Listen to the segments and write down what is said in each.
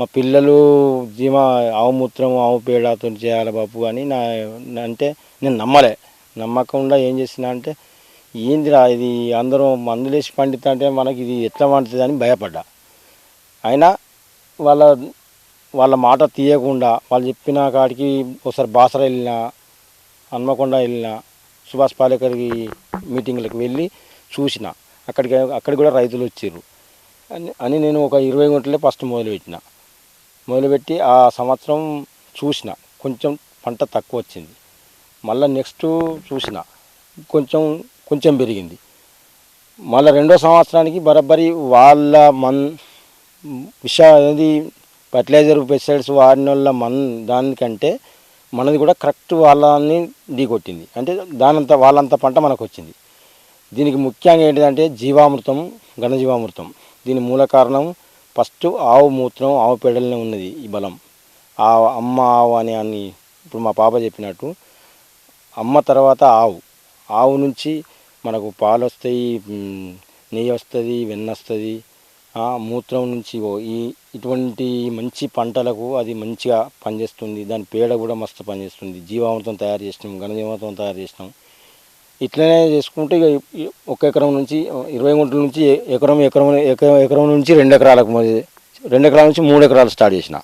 మా పిల్లలు జీవ ఆవు మూత్రం ఆవు పేడతో చేయాలి బాపు అని నా అంటే నేను నమ్మలే. నమ్మకుండా ఏం చేసిన అంటే ఏందిరా ఇది? అందరం మందులేసి పండిత అంటే మనకి ఇది ఎట్లా పండుతుంది? అని భయపడ్డా. అయినా వాళ్ళ వాళ్ళ మాట తీయకుండా వాళ్ళు చెప్పిన కాడికి ఒకసారి బాసర వెళ్ళిన హన్మకొండ వెళ్ళిన సుభాష్ పాలేకర్కి మీటింగ్లకు వెళ్ళి చూసిన. అక్కడికి అక్కడికి కూడా రైతులు వచ్చారు అని అని నేను ఒక ఇరవై గంటలే ఫస్ట్ మొదలుపెట్టిన. మొదలుపెట్టి ఆ సంవత్సరం చూసిన కొంచెం పంట తక్కువ వచ్చింది మళ్ళీ నెక్స్ట్ చూసిన కొంచెం కొంచెం పెరిగింది. మళ్ళీ రెండో సంవత్సరానికి బరబ్బరి వాళ్ళ మన్ విష అనేది ఫర్టిలైజర్ పెస్టిసైడ్స్ వాడిన వాళ్ళ మన్ దానికంటే మనది కూడా కరెక్ట్ వాళ్ళని ఢీకొట్టింది. అంటే దానంత వాళ్ళంత పంట మనకు వచ్చింది దీనికి ముఖ్యంగా ఏంటిదంటే జీవామృతం ఘనజీవామృతం దీని మూల కారణం ఫస్ట్ ఆవు మూత్రం ఆవు పేడలనే ఉన్నది ఈ బలం. ఆ అమ్మ ఆవు అని అని ఇప్పుడు మా పాప చెప్పినట్టు అమ్మ తర్వాత ఆవు. ఆవు నుంచి మనకు పాలు వస్తాయి నెయ్యి వస్తుంది వెన్న వస్తుంది మూత్రం నుంచి ఓ ఈ ఇటువంటి మంచి పంటలకు అది మంచిగా పనిచేస్తుంది. దాని పేడ కూడా మస్తు పనిచేస్తుంది. జీవామృతం తయారు చేసినాం ఘనజీవామృతం తయారు చేసినాం. ఇట్లనే చేసుకుంటే ఇక ఒక ఎకరం నుంచి ఇరవై గుంటల నుంచి ఎకరం ఎకరం ఎకరం ఎకరం నుంచి రెండు ఎకరాలకు రెండు ఎకరాల నుంచి మూడు ఎకరాలు స్టార్ట్ చేసిన.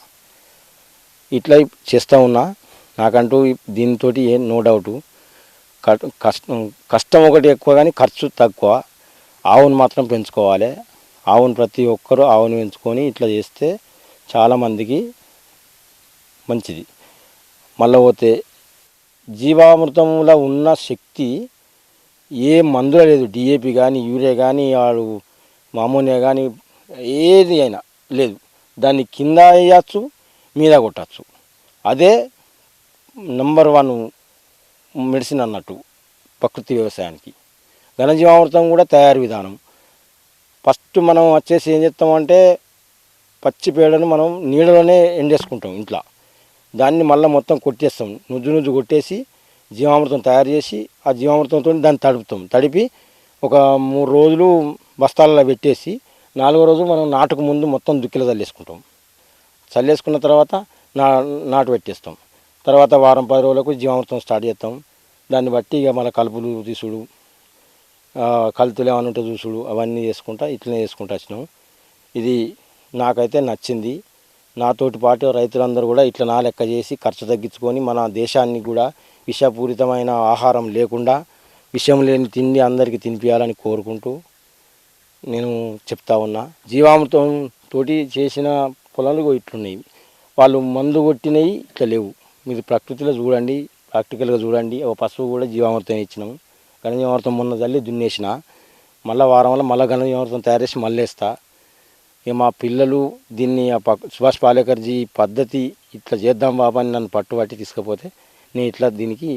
ఇట్లా చేస్తూ ఉన్నా. నాకంటూ దీంతో ఏం నో డౌట్. కష్టం కష్టం ఒకటి ఎక్కువ కానీ ఖర్చు తక్కువ. ఆవును మాత్రం పెంచుకోవాలి. ఆవును ప్రతి ఒక్కరూ ఆవును పెంచుకొని ఇట్లా చేస్తే చాలామందికి మంచిది. మళ్ళీ పోతే జీవామృతంలో ఉన్న శక్తి ఏ మందుల లేదు. డిఏపి కానీ యూరియా కానీ వాడు అమోనియా కానీ ఏది అయినా లేదు. దాన్ని కింద వేయచ్చు మీద కొట్టచ్చు. అదే నంబర్ వన్ మెడిసిన్ అన్నట్టు ప్రకృతి వ్యవసాయానికి. ఘనజీవామృతం కూడా తయారు విధానం. ఫస్ట్ మనం వచ్చేసి ఏం చేస్తామంటే పచ్చి పేడను మనం నీడలోనే ఎండేసుకుంటాం ఇంట్లో. దాన్ని మళ్ళీ మొత్తం కొట్టేస్తాం. నుజ్జు నుజ్జు కొట్టేసి జీవామృతం తయారు చేసి ఆ జీవామృతంతో దాన్ని తడుపుతాం. తడిపి ఒక మూడు రోజులు బస్తాలలో పెట్టేసి నాలుగో రోజు మనం నాటుకు ముందు మొత్తం దుక్కిలో చల్లేసుకుంటాం. చల్లేసుకున్న తర్వాత నా నాటు పెట్టేస్తాం. తర్వాత వారం పది రోజులకు జీవామృతం స్టార్ట్ చేస్తాం. దాన్ని బట్టి ఇక మళ్ళీ కలుపులు తీసుడు కలుతులు ఏమైనా ఉంటే చూసుడు అవన్నీ చేసుకుంటా ఇట్లనే చేసుకుంటా వచ్చినాం. ఇది నాకైతే నచ్చింది. నాతోటి పాటు రైతులందరూ కూడా ఇట్లా నా లెక్క చేసి ఖర్చు తగ్గించుకొని మన దేశాన్ని కూడా విషపూరితమైన ఆహారం లేకుండా విషయం లేని తిండి అందరికీ తినిపించాలని కోరుకుంటూ నేను చెప్తా ఉన్నా. జీవామృతం తోటి చేసిన పొలాలు ఇట్లున్నాయి. వాళ్ళు మందు కొట్టినవి ఇట్లా లేవు. మీరు ప్రకృతిలో చూడండి ప్రాక్టికల్గా చూడండి. ఒక పశువు కూడా జీవామృతం ఇచ్చినాము ఘనజీవామృతం మొన్న తల్లి దున్నేసిన. మళ్ళీ వారం వల్ల మళ్ళీ ఘనజీవామృతం తయారు చేసి మళ్ళీ వేస్తా. ఇక మా పిల్లలు దీన్ని సుభాష్ పాలేకర్జీ పద్ధతి ఇట్లా చేద్దాం బాబా అని నన్ను పట్టుబట్టి తీసుకపోతే నేను ఇట్లా దీనికి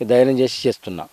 ధైర్యం చేసి చేస్తున్నా.